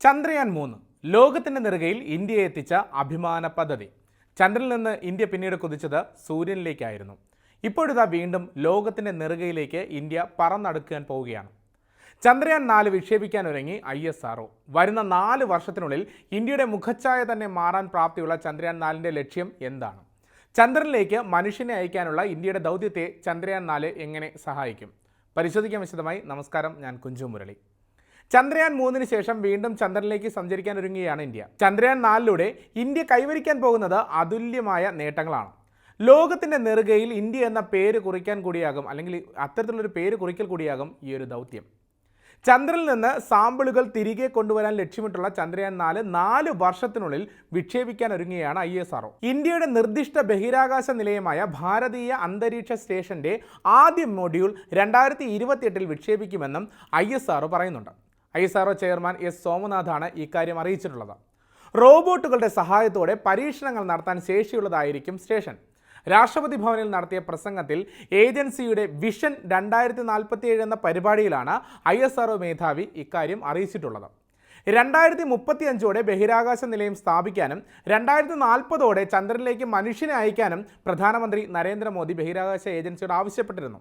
ചന്ദ്രയാൻ മൂന്ന്. ലോകത്തിന്റെ നെറുകയിൽ ഇന്ത്യയെ എത്തിച്ച അഭിമാന പദ്ധതി. ചന്ദ്രനിൽ നിന്ന് ഇന്ത്യ പിന്നീട് കുതിച്ചത് സൂര്യനിലേക്കായിരുന്നു. ഇപ്പോഴിതാ വീണ്ടും ലോകത്തിന്റെ നെറുകയിലേക്ക് ഇന്ത്യ പറന്നടുക്കാൻ പോവുകയാണ്. ചന്ദ്രയാൻ നാല് വിക്ഷേപിക്കാൻ ഒരുങ്ങി ഐ എസ് ആർഒ വരുന്ന നാല് വർഷത്തിനുള്ളിൽ ഇന്ത്യയുടെ മുഖച്ഛായ തന്നെ മാറാൻ പ്രാപ്തിയുള്ള ചന്ദ്രയാൻ നാലിന്റെ ലക്ഷ്യം എന്താണ്? ചന്ദ്രനിലേക്ക് മനുഷ്യനെ അയക്കാനുള്ള ഇന്ത്യയുടെ ദൗത്യത്തെ ചന്ദ്രയാൻ നാല് എങ്ങനെ സഹായിക്കും? പരിശോധിക്കാൻ വിശദമായി. നമസ്കാരം. ഞാൻ കുഞ്ചു മുരളി. ചന്ദ്രയാൻ മൂന്നിന് ശേഷം വീണ്ടും ചന്ദ്രനിലേക്ക് സഞ്ചരിക്കാൻ ഒരുങ്ങുകയാണ് ഇന്ത്യ. ചന്ദ്രയാൻ നാലിലൂടെ ഇന്ത്യ കൈവരിക്കാൻ പോകുന്നത് അതുല്യമായ നേട്ടങ്ങളാണ്. ലോകത്തിന്റെ നെറുകയിൽ ഇന്ത്യ എന്ന പേര് കുറിക്കാൻ കൂടിയാകും അല്ലെങ്കിൽ അത്തരത്തിലുള്ളൊരു പേര് കുറിക്കൽ കൂടിയാകും ഈ ഒരു ദൗത്യം. ചന്ദ്രനിൽ നിന്ന് സാമ്പിളുകൾ തിരികെ കൊണ്ടുവരാൻ ലക്ഷ്യമിട്ടുള്ള ചന്ദ്രയാൻ നാല് നാല് വർഷത്തിനുള്ളിൽ വിക്ഷേപിക്കാൻ ഒരുങ്ങുകയാണ് ഐ എസ് ആർഒ ഇന്ത്യയുടെ നിർദ്ദിഷ്ട ബഹിരാകാശ നിലയമായ ഭാരതീയ അന്തരീക്ഷ സ്റ്റേഷന്റെ ആദ്യ മൊഡ്യൂൾ രണ്ടായിരത്തി ഇരുപത്തിയെട്ടിൽ വിക്ഷേപിക്കുമെന്നും ഐ എസ് ആർഒ പറയുന്നുണ്ട്. I S RO chairman S സോമനാഥാണ് ഇക്കാര്യം അറിയിച്ചിട്ടുള്ളത്. റോബോട്ടുകളുടെ സഹായത്തോടെ പരീക്ഷണങ്ങൾ നടത്താൻ ശേഷിയുള്ളതായിരിക്കും സ്റ്റേഷൻ. രാഷ്ട്രപതി ഭവനിൽ നടത്തിയ പ്രസംഗത്തിൽ ഏജൻസിയുടെ വിഷൻ രണ്ടായിരത്തി നാൽപ്പത്തി ഏഴ് എന്ന പരിപാടിയിലാണ് ഐ എസ് ആർഒ മേധാവി ഇക്കാര്യം അറിയിച്ചിട്ടുള്ളത്. രണ്ടായിരത്തി മുപ്പത്തി അഞ്ചോടെ ബഹിരാകാശ നിലയം സ്ഥാപിക്കാനും രണ്ടായിരത്തി നാൽപ്പതോടെ ചന്ദ്രനിലേക്ക് മനുഷ്യനെ അയക്കാനും പ്രധാനമന്ത്രി നരേന്ദ്രമോദി ബഹിരാകാശ ഏജൻസിയോട് ആവശ്യപ്പെട്ടിരുന്നു.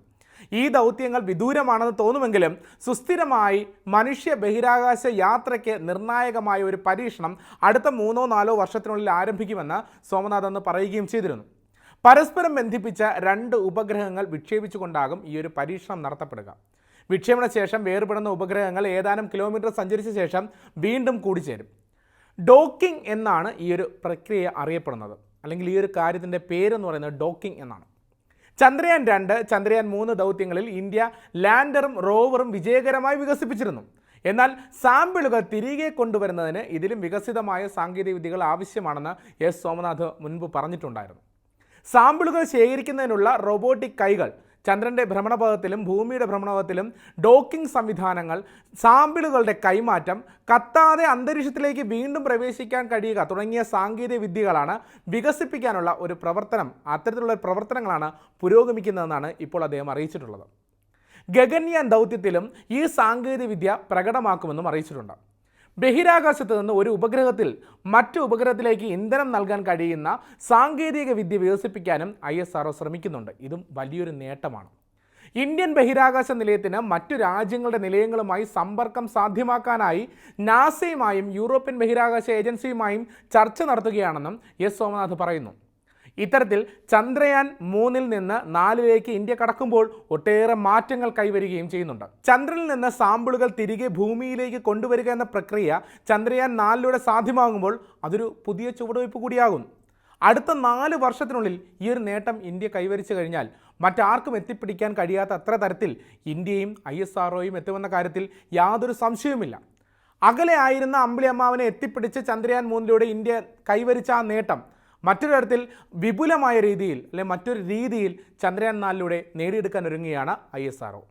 ഈ ദൗത്യങ്ങൾ വിദൂരമാണെന്ന് തോന്നുമെങ്കിലും സുസ്ഥിരമായി മനുഷ്യ ബഹിരാകാശ യാത്രയ്ക്ക് നിർണായകമായ ഒരു പരീക്ഷണം അടുത്ത മൂന്നോ നാലോ വർഷത്തിനുള്ളിൽ ആരംഭിക്കുമെന്ന് സോമനാഥ് അന്ന് പറയുകയും ചെയ്തിരുന്നു. പരസ്പരം ബന്ധിപ്പിച്ച രണ്ട് ഉപഗ്രഹങ്ങൾ വിക്ഷേപിച്ചുകൊണ്ടാകും ഈ ഒരു പരീക്ഷണം നടത്തപ്പെടുക. വിക്ഷേപണ ശേഷം വേർപെടുന്ന ഉപഗ്രഹങ്ങൾ ഏതാനും കിലോമീറ്റർ സഞ്ചരിച്ച ശേഷം വീണ്ടും കൂടിച്ചേരും. ഡോക്കിംഗ് എന്നാണ് ഈ ഒരു പ്രക്രിയ അറിയപ്പെടുന്നത്. അല്ലെങ്കിൽ ഈ ഒരു കാര്യത്തിന്റെ പേരെന്ന് പറയുന്നത് ഡോക്കിംഗ് എന്നാണ്. ചന്ദ്രയാൻ രണ്ട് ചന്ദ്രയാൻ മൂന്ന് ദൗത്യങ്ങളിൽ ഇന്ത്യ ലാൻഡറും റോവറും വിജയകരമായി വികസിപ്പിച്ചിരുന്നു. എന്നാൽ സാമ്പിളുകൾ തിരികെ കൊണ്ടുവരുന്നതിന് ഇതിലും വികസിതമായ സാങ്കേതികവിദ്യകൾ ആവശ്യമാണെന്ന് എസ്. സോമനാഥ് മുൻപ് പറഞ്ഞിട്ടുണ്ടായിരുന്നു. സാമ്പിളുകൾ ശേഖരിക്കുന്നതിനുള്ള റോബോട്ടിക് കൈകൾ ചന്ദ്രന്റെ ഭ്രമണപഥത്തിലും ഭൂമിയുടെ ഭ്രമണപഥത്തിലും ഡോക്കിംഗ് സംവിധാനങ്ങൾ സാമ്പിളുകളുടെ കൈമാറ്റം കത്താതെ അന്തരീക്ഷത്തിലേക്ക് വീണ്ടും പ്രവേശിക്കാൻ കഴിയുക തുടങ്ങിയ സാങ്കേതിക വിദ്യകളാണ് വികസിപ്പിക്കാനുള്ള ഒരു പ്രവർത്തനം. അത്തരത്തിലുള്ള പ്രവർത്തനങ്ങളാണ് പുരോഗമിക്കുന്നതെന്നാണ് ഇപ്പോൾ അദ്ദേഹം അറിയിച്ചിട്ടുള്ളത്. ഗഗൻയാൻ ദൗത്യത്തിലും ഈ സാങ്കേതികവിദ്യ പ്രകടമാക്കുമെന്നും അറിയിച്ചിട്ടുണ്ട്. ബഹിരാകാശത്ത് നിന്ന് ഒരു ഉപഗ്രഹത്തിൽ മറ്റു ഉപഗ്രഹത്തിലേക്ക് ഇന്ധനം നൽകാൻ കഴിയുന്ന സാങ്കേതിക വിദ്യ വികസിപ്പിക്കാനും ഐ എസ് ആർഒ ശ്രമിക്കുന്നുണ്ട്. ഇതും വലിയൊരു നേട്ടമാണ്. ഇന്ത്യൻ ബഹിരാകാശ നിലയത്തിന് മറ്റു രാജ്യങ്ങളുടെ നിലയങ്ങളുമായി സമ്പർക്കം സാധ്യമാക്കാനായി നാസയുമായും യൂറോപ്യൻ ബഹിരാകാശ ഏജൻസിയുമായും ചർച്ച നടത്തുകയാണെന്നും എസ് സോമനാഥ് പറയുന്നു. ഇത്തരത്തിൽ ചന്ദ്രയാൻ മൂന്നിൽ നിന്ന് നാലിലേക്ക് ഇന്ത്യ കടക്കുമ്പോൾ ഒട്ടേറെ മാറ്റങ്ങൾ കൈവരികയും ചെയ്യുന്നുണ്ട്. ചന്ദ്രനിൽ നിന്ന് സാമ്പിളുകൾ തിരികെ ഭൂമിയിലേക്ക് കൊണ്ടുവരിക എന്ന പ്രക്രിയ ചന്ദ്രയാൻ നാലിലൂടെ സാധ്യമാകുമ്പോൾ അതൊരു പുതിയ ചുവടുവയ്പ് കൂടിയാകും അടുത്ത നാല് വർഷത്തിനുള്ളിൽ ഈ ഒരു നേട്ടം ഇന്ത്യ കൈവരിച്ചു കഴിഞ്ഞാൽ മറ്റാർക്കും എത്തിപ്പിടിക്കാൻ കഴിയാത്ത അത്ര തരത്തിൽ ഇന്ത്യയും ഐ എസ് ആർഒയും എത്തുമെന്ന കാര്യത്തിൽ യാതൊരു സംശയവുമില്ല. അകലെ ആയിരുന്ന അമ്പിളി അമ്മാവനെ എത്തിപ്പിടിച്ച് ചന്ദ്രയാൻ മൂന്നിലൂടെ ഇന്ത്യ കൈവരിച്ച ആ നേട്ടം മറ്റൊരു തരത്തിൽ വിപുലമായ രീതിയിൽ അല്ലെ മറ്റൊരു രീതിയിൽ ചന്ദ്രയാൻ നാലിലൂടെ നേടിയെടുക്കാൻ ഒരുങ്ങുകയാണ് ഐ എസ് ആർഒ